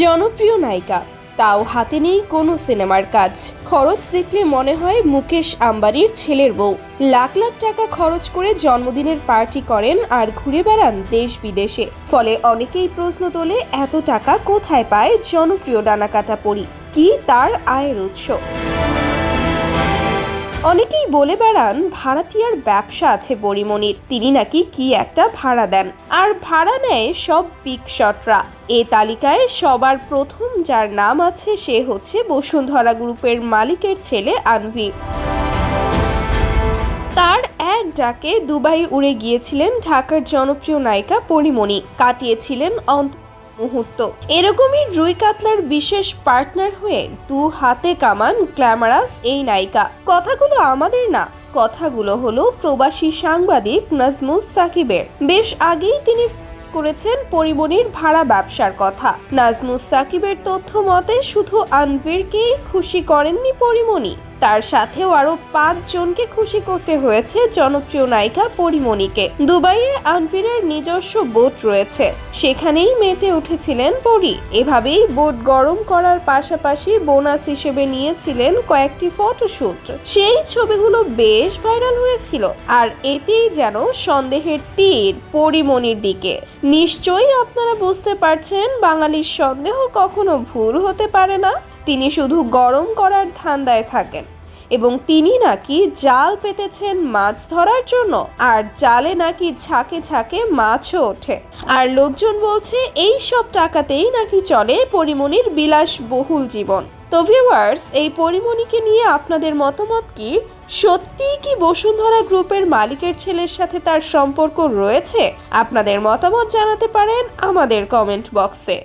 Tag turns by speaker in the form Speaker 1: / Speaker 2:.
Speaker 1: জনপ্রিয় নায়িকা। তাও হাতে নেই কোনো সিনেমার কাজ। খরচ দেখলে মনে হয় মুকেশ আম্বানির ছেলের বউ। লাখ লাখ টাকা খরচ করে জন্মদিনের পার্টি করেন আর ঘুরে বেড়ান দেশ বিদেশে। ফলে অনেকেই প্রশ্ন তোলে, এত টাকা কোথায় পায় জনপ্রিয় ডানাকাটা পরি? কি তার আয়ের উৎস? অনেকেই বলে বেড়ান, ভাড়াটিয়ার ব্যবসা আছে বরিমনির তিনি নাকি কি একটা ভাড়া দেন। আর ভাড়া নেয় সব পিক শটরা এ তালিকায় সবার প্রথম যার নাম আছে, সে হচ্ছে বসুন্ধরা গ্রুপের মালিকের ছেলে আনভি। তার এক ডাকে দুবাই উড়ে গিয়েছিলেন ঢাকার জনপ্রিয় নায়িকা পরিমণি। কাটিয়েছিলেন অন্ত মুহূর্ত। এরকমই রুই কাতলার বিশেষ পার্টনার হয়ে দু হাতে কামান গ্ল্যামারাস এই নায়িকা। কথাগুলো আমাদের না, কথাগুলো হলো প্রবাসী সাংবাদিক নাজমুস সাকিবের। বেশ আগেই তিনি করেছেন পরিমণির ভাড়া ব্যবসার কথা। নাজমুস সাকিবের তথ্য মতে শুধু আনভিরকেই খুশি করেননি পরিমণি তার সাথেও আরও পাঁচ জনকে খুশি করতে হয়েছে জনপ্রিয় নায়িকা পরিমণিকে। দুবাইয়ে আনভিরের নিজস্ব বোট রয়েছে। সেখানেই মেতে উঠেছিলেন পরি। এভাবেই বোট গরম করার পাশাপাশি বোনাস হিসেবে নিয়েছিলেন কয়েকটি ফটোশুট। সেই ছবিগুলো বেশ ভাইরাল হয়েছিল, আর এতেই যেন সন্দেহের তীর পরিমণির দিকে। নিশ্চয়ই আপনারা বুঝতে পারছেন, বাঙালির সন্দেহ কখনো ভুল হতে পারে না। তিনি শুধু গরম করার ধান্দায় থাকেন। এবং তিনি নাকি জাল পেতেছেন মাছ ধরার জন্য, আর জালে নাকি ঝাঁকে ঝাঁকে মাছও ওঠে। আর লোকজন বলছে, এই সব টাকাতেই নাকি চলে পরিমণির বিলাস বহুল জীবন। তো ভিউয়ার্স এই পরিমণিকে নিয়ে আপনাদের মতামত কি? সত্যিই কি বসুন্ধরা গ্রুপের মালিকের ছেলের সাথে তার সম্পর্ক রয়েছে? আপনাদের মতামত জানাতে পারেন আমাদের কমেন্ট বক্সে